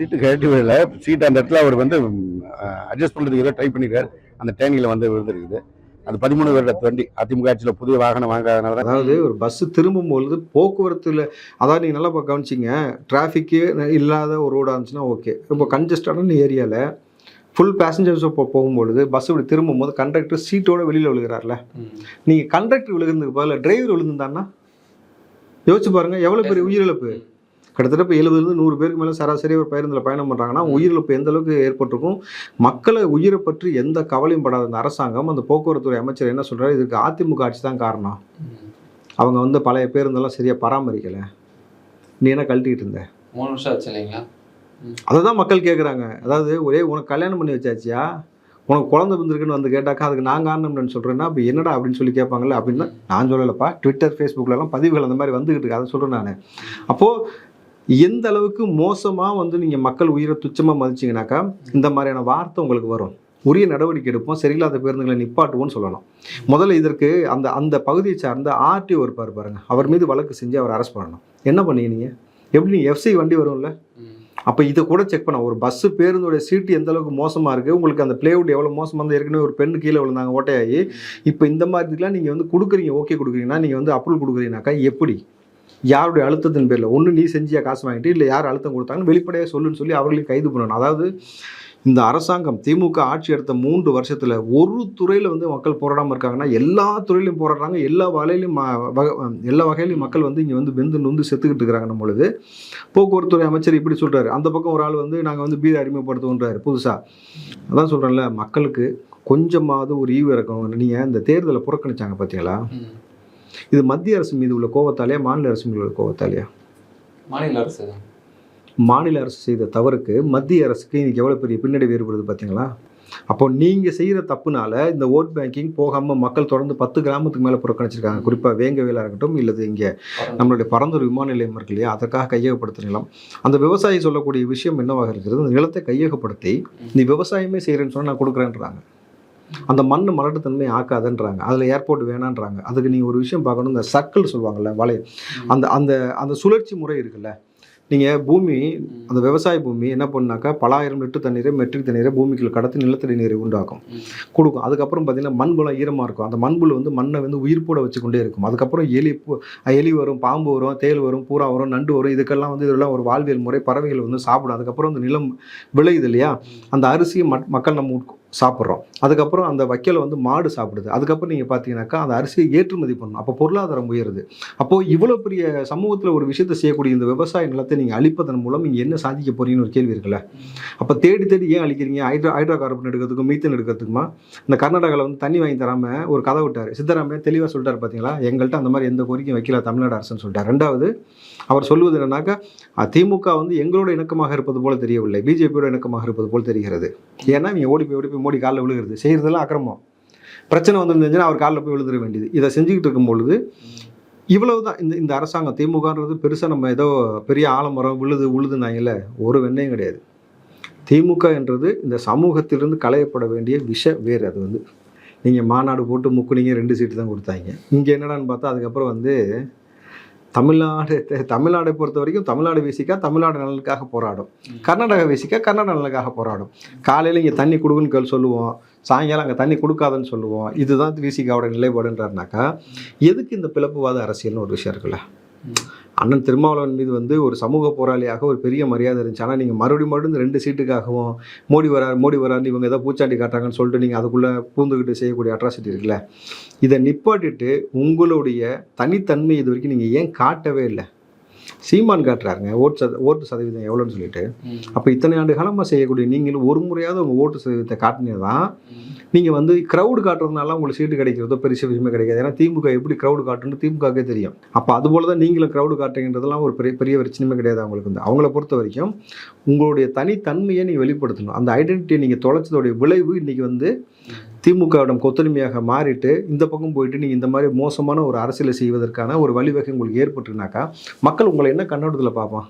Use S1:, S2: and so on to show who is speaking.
S1: சீட்டு கழட்டி விடல சீட் அந்த இடத்துல அவர் வந்து அட்ஜஸ்ட் பண்ணுறதுக்கு ஏதோ ட்ரை பண்ணிருக்காரு. அந்த டேங்கில் வந்து விழுந்துருக்குது அது பதிமூணு வருட வண்டி. அதிமுக ஆட்சியில் புதிய வாகனம் வாங்காதனால தான்
S2: அதாவது ஒரு பஸ் திரும்பும் பொழுது போக்குவரத்துல அதாவது நீங்க நல்லா கவனிச்சிங்க. டிராஃபிக்கு இல்லாத ஒரு ரோடாக இருந்துச்சுன்னா ஓகே ரொம்ப கன்ஜஸ்டான ஏரியாவில் ஃபுல் பேசஞ்சர்ஸ் இப்போ போகும்பொழுது பஸ் இப்படி திரும்பும்போது கண்டக்டர் சீட்டோட வெளியில் விழுகிறார்ல. நீங்கள் கண்டக்டர் விழுகிறதுக்கு பதிலாக டிரைவர் விழுந்தான்னா யோசிச்சு பாருங்க எவ்வளோ பெரிய உயிரிழப்பு. கிட்டத்தட்ட இப்போ எழுபதுலேருந்து நூறு பேருக்கு மேலே சராசரி ஒரு பேருந்தில் பயணம் பண்ணுறாங்கன்னா உயிரிழப்பு எந்த அளவுக்கு ஏற்பட்டிருக்கும்? மக்களை உயிரை பற்றி எந்த கவலையும் படாத அந்த அரசாங்கம் அந்த போக்குவரத்துறை அமைச்சர் என்ன சொல்றாரு? இதுக்கு அதிமுக ஆட்சி தான் காரணம். அவங்க வந்து பழைய பேருந்தெல்லாம் சரியாக பராமரிக்கலை. நீ என்ன கழட்டிக்கிட்டு இருந்த?
S3: மூணு வருஷம் ஆச்சு இல்லைங்களா?
S2: அதை தான் மக்கள் கேட்குறாங்க அதாவது ஒரே உனக்கு கல்யாணம் பண்ணி வச்சாச்சியா உனக்கு குழந்தை பிறந்திருக்குன்னு வந்து கேட்டாக்கா அதுக்கு நான் காரணம்னு சொல்கிறேன்னா அப்போ என்னடா அப்படின்னு சொல்லி கேட்பாங்கல்ல? அப்படின்னு நான் சொல்லலப்பா. ட்விட்டர் ஃபேஸ்புக்லலாம் பதிவுகள் அந்த மாதிரி வந்துகிட்டு இருக்கு. அதை சொல்கிறேன் நான். அப்போது எந்த அளவுக்கு மோசமாக வந்து நீங்கள் மக்கள் உயிரை துச்சமாக மதிச்சிங்கனாக்கா இந்த மாதிரியான வார்த்தை உங்களுக்கு வரும். உரிய நடவடிக்கை எடுப்போம் சரியில்லாத பேருந்துகளை நிப்பாட்டுவோம்னு சொல்லலாம். முதல்ல இதற்கு அந்த அந்த பகுதியை சார்ந்த ஆர்டிஓ இருப்பார் பாருங்க. அவர் மீது வழக்கு செஞ்சு அவர் அரெஸ்ட் பண்ணணும். என்ன பண்ணீங்க நீங்கள் எப்படி நீங்கள் எஃப்சி வண்டி வரும்ல? அப்போ இதை கூட செக் பண்ண ஒரு பஸ்ஸு பேருந்துடைய சீட்டு எந்த அளவுக்கு மோசமாக இருக்குது உங்களுக்கு அந்த பிளேவுட் எவ்வளோ மோசமாக இருந்தால் ஏற்கனவே ஒரு பெண்ணு கீழே விழுந்தாங்க ஓட்டையாகி. இப்போ இந்த மாதிரி நீங்கள் வந்து கொடுக்குறீங்க ஓகே கொடுக்குறீங்கன்னா நீங்கள் வந்து அப்ரூவல் கொடுக்குறீங்கனாக்கா எப்படி? யாருடைய அழுத்தத்தின் பேரில்? ஒன்று நீ செஞ்சியா காசு வாங்கிட்டு இல்லை யார் அழுத்தம் கொடுத்தாங்கன்னு வெளிப்படையாக சொல்லுன்னு சொல்லி அவர்களையும் கைது பண்ணணும். அதாவது இந்த அரசாங்கம் திமுக ஆட்சி எடுத்த மூன்று வருஷத்தில் ஒரு துறையில் வந்து மக்கள் போராடாமல் இருக்காங்கன்னா எல்லா துறையிலையும் போராடுறாங்க. எல்லா வகையிலையும் எல்லா வகையிலையும் மக்கள் வந்து இங்கே வந்து வெந்து நொந்து செத்துக்கிட்டு இருக்கிறாங்க பொழுது. போக்குவரத்துறை அமைச்சர் இப்படி சொல்கிறார் அந்த பக்கம் ஒரு ஆள் வந்து நாங்கள் வந்து பீதை அறிமுகப்படுத்துவோன்றாரு புதுசாக அதான் சொல்கிறேன்ல மக்களுக்கு கொஞ்சமாவது ஒரு ஈவு இறக்கணும் நீங்கள் இந்த தேர்தலை புறக்கணிச்சாங்க பார்த்தீங்களா இது மத்திய அரசு மீது உள்ள கோவத்தாலையா மாநில அரசு மீது உள்ள கோவத்தாலையா?
S3: மாநில அரசு.
S2: மாநில அரசு செய்த தவறுக்கு மத்திய அரசுக்கு இன்னைக்கு எவ்வளோ பெரிய பின்னடைவு ஏற்படுது பார்த்தீங்களா அப்போ நீங்கள் செய்கிற தப்புனால இந்த ஓட் பேங்கிங் போகாமல் மக்கள் தொடர்ந்து பத்து கிராமத்துக்கு மேலே புறக்கணிச்சிருக்காங்க. குறிப்பாக வேங்கவேலாக இருக்கட்டும் இல்லது இங்கே நம்மளுடைய பரந்தூர் விமான நிலையம் இருக்கு இல்லையா? அதற்காக கையகப்படுத்த நிலம் அந்த விவசாயி சொல்லக்கூடிய விஷயம் என்னவாக இருக்கிறது? அந்த நிலத்தை கையகப்படுத்தி நீ விவசாயமே செய்கிறேன்னு சொன்னால் நான் கொடுக்குறேன்றாங்க. அந்த மண் மலட்டுத்தன்மை ஆக்காதன்றாங்க. அதில் ஏர்போர்ட் வேணான்றாங்க. அதுக்கு நீங்கள் ஒரு விஷயம் பார்க்கணும். இந்த சர்க்கிள் சொல்லுவாங்கல்ல வலை அந்த அந்த அந்த சுழற்சி முறை இருக்குல்ல. நீங்கள் பூமி அந்த விவசாய பூமி என்ன பண்ணாக்கா பலாயிரம் லிட்டர் தண்ணீரை மெட்ரிக் தண்ணீரை பூமிக்குள்ள கடத்தி நிலத்தடி நீரை உண்டாக்கும். கொடுக்கும். அதுக்கப்புறம் பார்த்தீங்கன்னா மண்புலம் ஈரமாக இருக்கும். அந்த மண்புல் வந்து மண்ணை வந்து உயிர்ப்போட வச்சுக்கொண்டே இருக்கும். அதுக்கப்புறம் எலி எலி வரும் பாம்பு வரும் தேள் வரும் பூரா வரும் நண்டு வரும். இதுக்கெல்லாம் வந்து இதெல்லாம் ஒரு வாழ்வியல் முறை. பறவைகள் வந்து சாப்பிடும். அதுக்கப்புறம் அந்த நிலம் விளையுது இல்லையா? அந்த அரிசியை மக்- மக்கள் நம்ம சாப்பிட்றோம். அதுக்கப்புறம் அந்த வைக்கலை வந்து மாடு சாப்பிடுது. அதுக்கப்புறம் நீங்கள் பார்த்தீங்கன்னாக்கா அந்த அரிசியை ஏற்றுமதி பண்ணணும் அப்போ பொருளாதாரம் உயருது. அப்போது இவ்வளோ பெரிய சமூகத்தில் ஒரு விஷயத்தை செய்யக்கூடிய இந்த விவசாய நிலத்தை நீங்கள் அழிப்பதன் மூலம் நீங்கள் என்ன சாதிக்க போகிறீங்கன்னு ஒரு கேள்வி இருக்குல்ல? அப்போ தேடி தேடி ஏன் அழிக்கிறீங்க? ஹைட்ரோ ஹைட்ரோ கார்பன் எடுக்கிறதுக்கும் மீத்தன் எடுக்கிறதுக்குமா? இந்த கர்நாடகாவில் வந்து தண்ணி வாங்கி தராமல் ஒரு கதை விட்டார். சித்தராமையா தெளிவாக சொல்லிட்டார் பார்த்தீங்களா? எங்கள்கிட்ட அந்த மாதிரி எந்த கோரிக்கையும் வைக்கல தமிழ்நாடு அரசுன்னு சொல்லிட்டார். ரெண்டாவது அவர் சொல்வது என்னன்னாக்கா திமுக வந்து எங்களோட இணக்கமாக இருப்பது போல தெரியவில்லை. பிஜேபியோட இணக்கமாக இருப்பது போல் தெரிகிறது. ஏன்னா நீங்கள் ஓடி போய் ஓடி போய் மோடி காலில் விழுகிறது. செய்கிறதெல்லாம் அக்கிரமம். பிரச்சனை வந்துருந்துச்சுன்னா அவர் காலில் போய் விழுந்துட வேண்டியது. இதை செஞ்சுக்கிட்டு இருக்கும் பொழுது இவ்வளவு தான் இந்த இந்த அரசாங்கம் திமுகன்றது பெருசாக நம்ம ஏதோ பெரிய ஆலமரம் விழுது உழுதுனாங்கல்ல ஒரு வெண்ணையும் கிடையாது. திமுக என்றது இந்த சமூகத்திலிருந்து களையப்பட வேண்டிய விஷ வேறு அது வந்து. நீங்கள் மாநாடு போட்டு முக்குனிங்க ரெண்டு சீட்டு தான் கொடுத்தாங்க. இங்கே என்னடான்னு பார்த்தா அதுக்கப்புறம் வந்து தமிழ்நாடு தமிழ்நாடை பொறுத்த வரைக்கும் தமிழ்நாடு விசிக்கா தமிழ்நாடு நலனுக்காக போராடும். கர்நாடகா விசிக்கா கர்நாடக நலனுக்காக போராடும். காலையில் இங்கே தண்ணி கொடுக்குன்னு கேள் சொல்லுவோம். சாயங்காலம் அங்கே தண்ணி கொடுக்காதுன்னு சொல்லுவோம். இதுதான் விசிகாவோட நிலைப்பாடுன்றாருனாக்கா எதுக்கு இந்த பிளப்புவாத அரசியல்னு ஒரு விஷயம் இருக்குல்ல? அண்ணன் திருமாவளவன் மீது வந்து ஒரு சமூக போராளியாக ஒரு பெரிய மரியாதை இருந்துச்சு. ஆனால் நீங்கள் மறுபடியும் மறுபடியும் ரெண்டு சீட்டுக்காகவும் மோடி வரார் மோடி வரார் இவங்க ஏதோ பூச்சாண்டி காட்டுறாங்கன்னு சொல்லிட்டு நீங்கள் அதுக்குள்ளே பூந்துக்கிட்டு செய்யக்கூடிய அட்ராசிட்டி இருக்குல்ல? இதை நிப்பாட்டிட்டு உங்களுடைய தனித்தன்மை இது வரைக்கும் நீங்கள் ஏன் காட்டவே இல்லை? சீமான் காட்டுறாருங்க. ஓட்டு சத ஓட்டு சதவீதம் எவ்வளோன்னு சொல்லிட்டு. அப்போ இத்தனை ஆண்டு காலமாக செய்யக்கூடிய நீங்களும் ஒரு முறையாவது உங்கள் ஓட்டு சதவீதத்தை காட்டினே தான் நீங்கள் வந்து க்ரௌடு காட்டுறதுனால உங்களுக்கு சீட்டு கிடைக்கிறதோ பெரிய விஷயமே கிடைக்காது. ஏன்னா திமுக எப்படி க்ரௌடு காட்டுன்னு திமுகவே தெரியும். அப்போ அதுபோல் தான் நீங்களும் க்ரௌடு காட்டுறீங்கிறதெல்லாம் ஒரு பெரிய பெரிய பிரச்சனையுமே கிடையாது அவங்களுக்கு வந்து. அவங்கள பொறுத்த வரைக்கும் உங்களுடைய தனித்தன்மையை நீங்கள் வெளிப்படுத்தணும். அந்த ஐடென்டிட்டியை நீங்கள் தொலைச்சதோடைய விளைவு இன்றைக்கி வந்து திமுகவிடம் கொத்தடிமையாக மாறிட்டு இந்த பக்கம் போயிட்டு நீங்கள் இந்த மாதிரி மோசமான ஒரு அரசியலை செய்வதற்கான ஒரு வழிவகை உங்களுக்கு ஏற்பட்டுனாக்கா மக்கள் உங்களை என்ன கண்ணோட்டத்தில் பார்ப்பான்